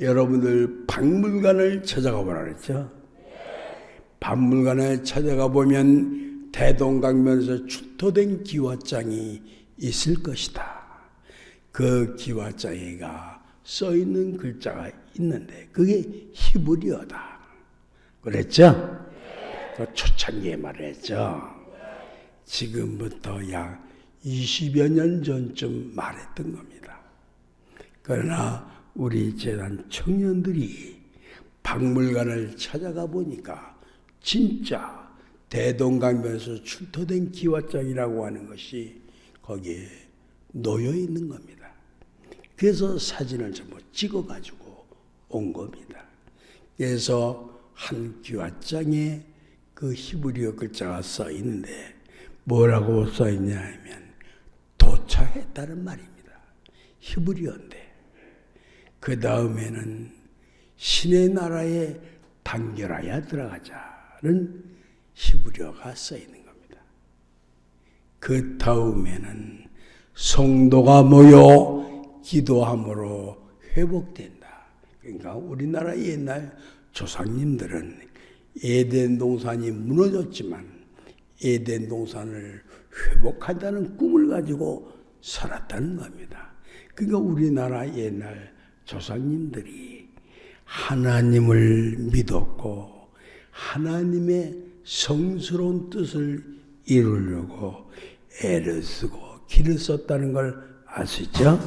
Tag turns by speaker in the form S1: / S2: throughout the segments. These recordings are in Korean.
S1: 여러분들 박물관을 찾아가 보라 그랬죠? 박물관에 찾아가 보면 대동강변에서 출토된 기와장이 있을 것이다. 그 기와장에가 써 있는 글자가 있는데 그게 히브리어다. 그랬죠? 그 초창기에 말했죠. 지금부터 약 20여 년 전쯤 말했던 겁니다. 그러나 우리 재단 청년들이 박물관을 찾아가 보니까 진짜 대동강변에서 출토된 기와장이라고 하는 것이 거기에 놓여 있는 겁니다. 그래서 사진을 전부 찍어 가지고 온 겁니다. 그래서 한 기와장에 그 히브리어 글자가 써 있는데 뭐라고 써 있냐 하면 도착했다는 말입니다. 히브리어인데 그 다음에는 신의 나라에 단결하여 들어가자는 히브리어가 써 있는 겁니다. 그 다음에는 성도가 모여 기도함으로 회복된다. 그러니까 우리나라 옛날 조상님들은 에덴 동산이 무너졌지만 에덴 동산을 회복한다는 꿈을 가지고 살았다는 겁니다. 그러니까 우리나라 옛날 조상님들이 하나님을 믿었고 하나님의 성스러운 뜻을 이루려고 애를 쓰고 길을 썼다는 걸 아시죠?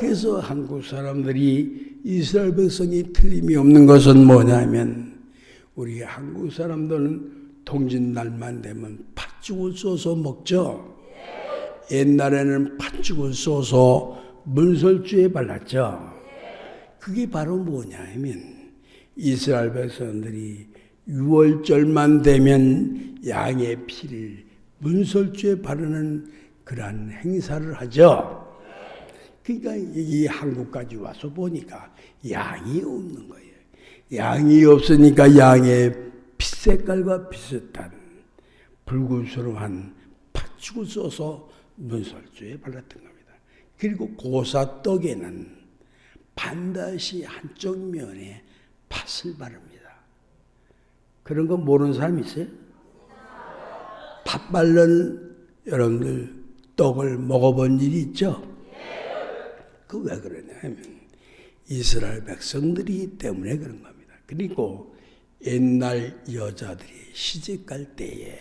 S1: 그래서 한국 사람들이 이스라엘 백성이 틀림이 없는 것은 뭐냐면 우리 한국 사람들은 통진날만 되면 팥죽을 쏘서 먹죠. 옛날에는 팥죽을 쏘서 문설주에 발랐죠. 그게 바로 뭐냐면 이스라엘 백성들이 6월절만 되면 양의 피를 문설주에 바르는 그러한 행사를 하죠. 그러니까 이 한국까지 와서 보니까 양이 없는 거예요. 양이 없으니까 양의 피 색깔과 비슷한 붉은스러운 팥죽을 써서 문설주에 발랐던 겁니다. 그리고 고사떡에는 반드시 한쪽 면에 팥을 바릅니다. 그런 거 모르는 사람 있어요? 팥 바른 여러분들 떡을 먹어본 일이 있죠? 그 왜 그러냐 하면 이스라엘 백성들이 때문에 그런 겁니다. 그리고 옛날 여자들이 시집갈 때에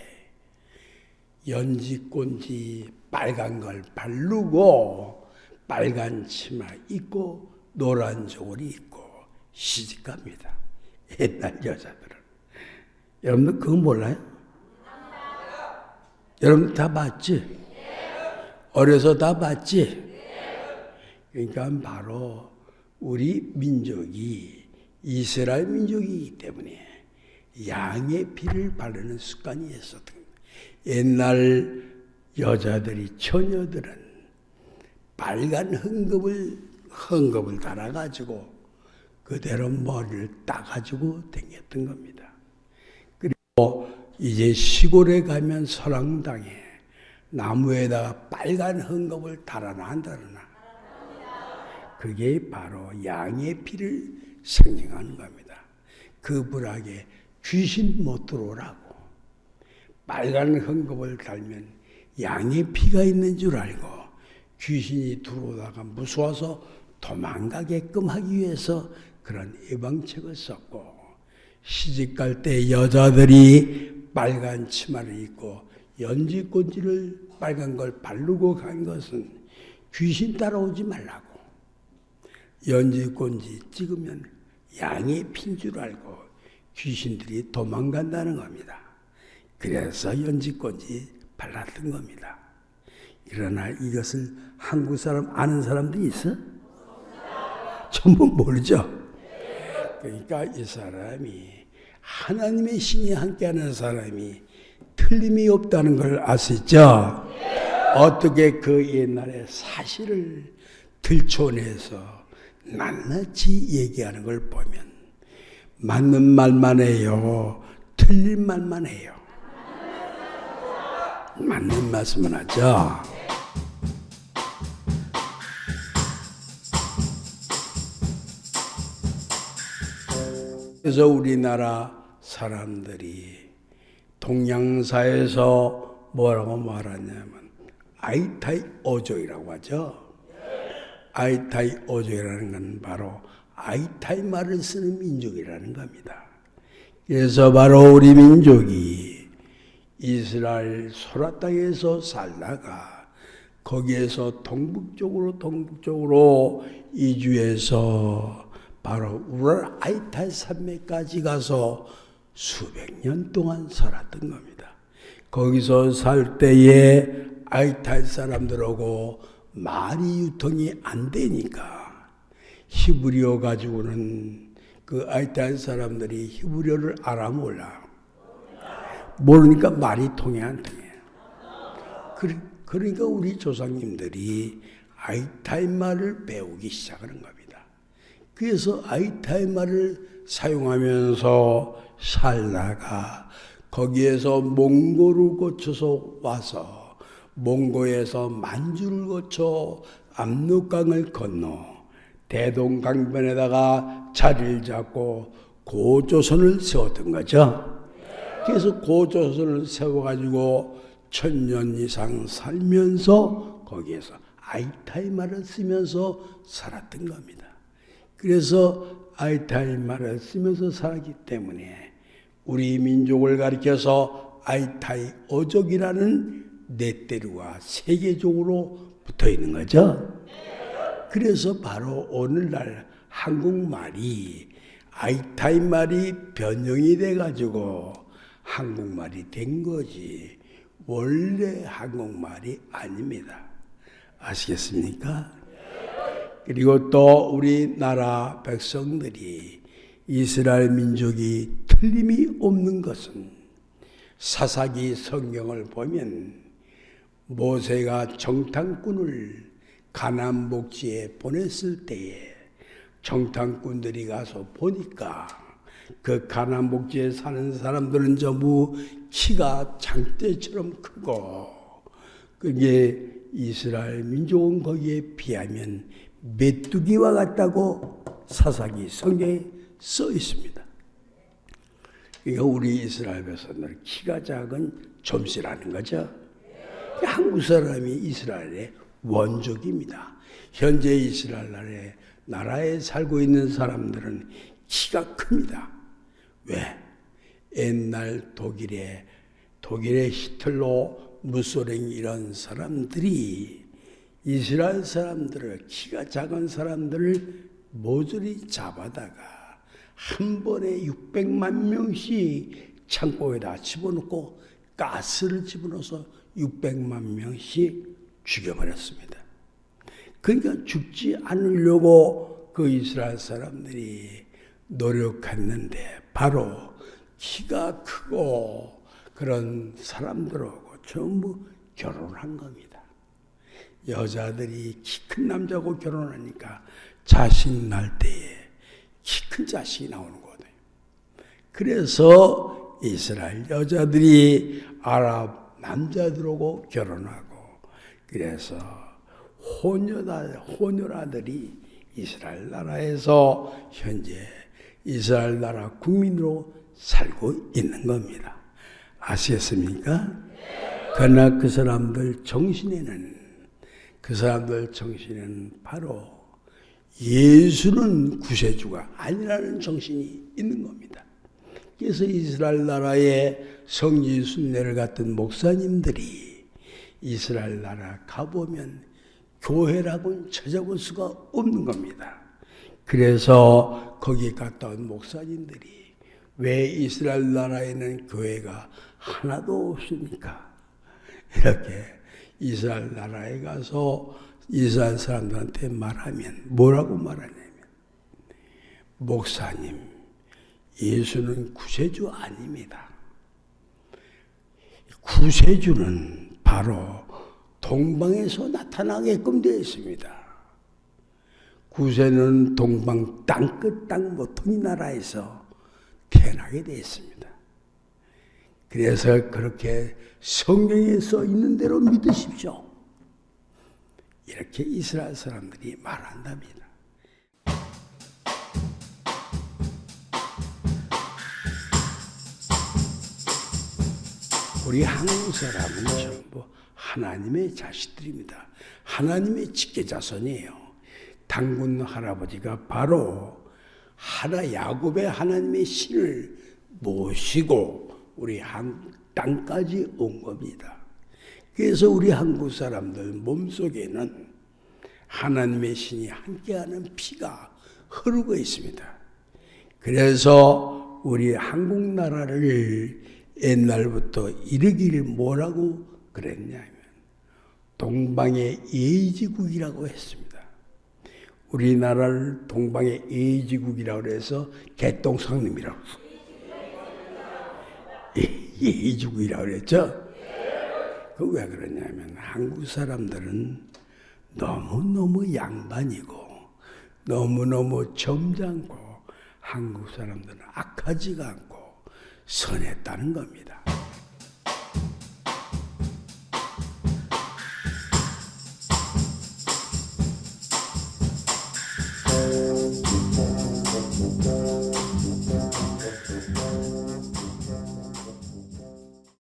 S1: 연지꼰지 빨간 걸 바르고 빨간 치마 입고 노란 저고리 입고 시집갑니다. 옛날 여자들은. 여러분들 그거 몰라요? 여러분 다 봤지? 어려서 다 봤지? 그러니까 바로 우리 민족이 이스라엘 민족이기 때문에 양의 피를 바르는 습관이 있었던 겁니다. 옛날 여자들이 처녀들은 빨간 헝겊을 헝겊을 달아 가지고 그대로 머리를 따 가지고 다녔던 겁니다. 그리고 이제 시골에 가면 설왕당에 나무에다가 빨간 헝겊을 달아나 안 달아나 그게 바로 양의 피를 상징하는 겁니다. 그 불악에 귀신 못 들어오라고 빨간 헝겊을 달면 양의 피가 있는 줄 알고 귀신이 들어오다가 무서워서 도망가게끔 하기 위해서 그런 예방책을 썼고 시집갈 때 여자들이 빨간 치마를 입고 연지꽂이를 빨간 걸 바르고 간 것은 귀신 따라오지 말라고 연지 꼰지 찍으면 양이 핀 줄 알고 귀신들이 도망간다는 겁니다. 그래서 연지 꼰지 발랐던 겁니다. 그러나 이것을 한국 사람 아는 사람들이 있어? 전부 모르죠. 그러니까 이 사람이 하나님의 신이 함께하는 사람이 틀림이 없다는 걸 아시죠? 어떻게 그 옛날의 사실을 들춰내서 낱낱이 얘기하는 걸 보면 맞는 말만 해요. 틀린 말만 해요. 맞는 말씀을 하죠. 그래서 우리나라 사람들이 동양사에서 뭐라고 말하냐면 아이타이 어조이라고 하죠. 아이타이 어조이라는 건 바로 아이타이 말을 쓰는 민족이라는 겁니다. 그래서 바로 우리 민족이 이스라엘 소라 땅에서 살다가 거기에서 동북쪽으로 동북쪽으로 이주해서 바로 우랄 아이탈 산맥까지 가서 수백 년 동안 살았던 겁니다. 거기서 살 때에 아이탈 사람들하고 말이 유통이 안 되니까 히브리어 가지고는 그 아이탈 사람들이 히브리어를 알아 몰라. 모르니까 말이 통해 안 통해. 그러니까 우리 조상님들이 아이타이 말을 배우기 시작하는 겁니다. 그래서 아이타이 말을 사용하면서 살다가 거기에서 몽고를 거쳐서 와서 몽고에서 만주를 거쳐 압록강을 건너 대동강변에다가 자리를 잡고 고조선을 세웠던 거죠. 그래서 고조선을 세워가지고 천년 이상 살면서 거기에서 아이타이 말을 쓰면서 살았던 겁니다. 그래서 아이타이 말을 쓰면서 살았기 때문에 우리 민족을 가리켜서 아이타이 어족이라는 넷대류가 세계적으로 붙어 있는 거죠. 그래서 바로 오늘날 한국말이 아이타이 말이 변형이 돼가지고 한국말이 된 거지 원래 한국말이 아닙니다. 아시겠습니까? 그리고 또 우리나라 백성들이 이스라엘 민족이 틀림이 없는 것은 사사기 성경을 보면 모세가 정탐꾼을 가나안 복지에 보냈을 때에 정탐꾼들이 가서 보니까 그 가나안 복지에 사는 사람들은 전부 키가 장대처럼 크고 그게 이스라엘 민족은 거기에 비하면 메뚜기와 같다고 사사기 성경에 써 있습니다. 그러니까 우리 이스라엘 백성들 키가 작은 점씨라는 거죠. 한국 사람이 이스라엘의 원족입니다. 현재 이스라엘 나라에, 나라에 살고 있는 사람들은 키가 큽니다. 왜? 옛날 독일에 독일의 히틀러, 무소랭 이런 사람들이 이스라엘 사람들을 키가 작은 사람들을 모조리 잡아다가 한 번에 600만 명씩 창고에다 집어넣고 가스를 집어넣어서 600만 명씩 죽여버렸습니다. 그러니까 죽지 않으려고 그 이스라엘 사람들이 노력했는데 바로 키가 크고 그런 사람들하고 전부 결혼한 겁니다. 여자들이 키 큰 남자하고 결혼하니까 자식 날 때에 키 큰 자식이 나오는 거거든요. 그래서 이스라엘 여자들이 아랍 남자들하고 결혼하고 그래서 호녀다 호녀라들이 이스라엘 나라에서 현재 이스라엘 나라 국민으로 살고 있는 겁니다. 아시겠습니까? 그러나 그 사람들 정신에는 그 사람들 정신에는 바로 예수는 구세주가 아니라는 정신이 있는 겁니다. 그래서 이스라엘 나라의 성지 순례를 갔던 목사님들이 이스라엘 나라 가보면 교회라고는 찾아볼 수가 없는 겁니다. 그래서 거기 갔다 온 목사님들이 왜 이스라엘 나라에는 교회가 하나도 없습니까? 이렇게 이스라엘 나라에 가서 이스라엘 사람들한테 말하면 뭐라고 말하냐면 목사님 예수는 구세주 아닙니다. 구세주는 바로 동방에서 나타나게끔 되어 있습니다. 구세는 동방 땅끝 땅 모퉁이 나라에서 태어나게 되었습니다. 그래서 그렇게 성경에 써 있는 대로 믿으십시오. 이렇게 이스라엘 사람들이 말한답니다. 우리 한국 사람은 전부 하나님의 자식들입니다. 하나님의 직계 자손이에요. 당군 할아버지가 바로 하나 야곱의 하나님의 신을 모시고 우리 한 땅까지 온 겁니다. 그래서 우리 한국 사람들 몸속에는 하나님의 신이 함께하는 피가 흐르고 있습니다. 그래서 우리 한국 나라를 옛날부터 이르기를 뭐라고 그랬냐면 동방의 예지국이라고 했습니다. 우리나라를 동방의 예지국이라고 해서 개똥성님이라고 예지국이라고 그랬죠. 그 왜 그러냐면 한국 사람들은 너무너무 양반이고 너무너무 점잖고 한국 사람들은 악하지가 않고 선했다는 겁니다.